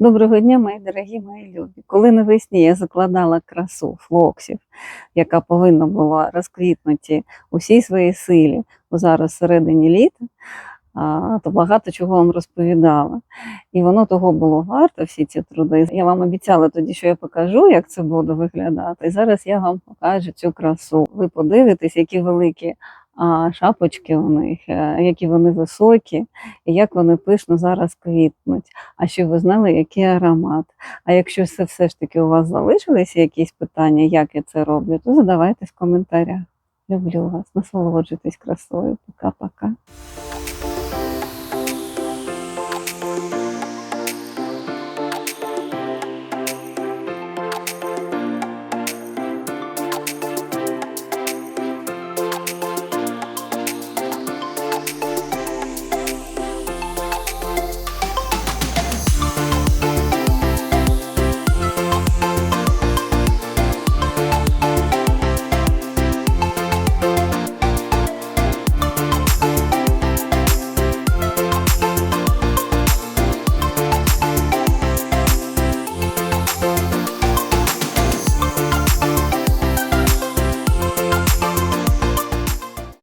Доброго дня, мої дорогі мої любі. Коли навесні я закладала красу флоксів, яка повинна була розквітнути у всій своїй силі, бо зараз середині літа, то багато чого вам розповідала. І воно того було варто, всі ці труди. Я вам обіцяла тоді, що я покажу, як це буде виглядати. І зараз я вам покажу цю красу. Ви подивитесь, які великі шапочки у них, е, які вони високі, і як вони пишно зараз квітнуть. А щоб ви знали, який аромат. А якщо все, все ж таки у вас залишилися якісь питання, як я це роблю, то задавайте в коментарях. Люблю вас, насолоджуйтесь красою. Пока-пока.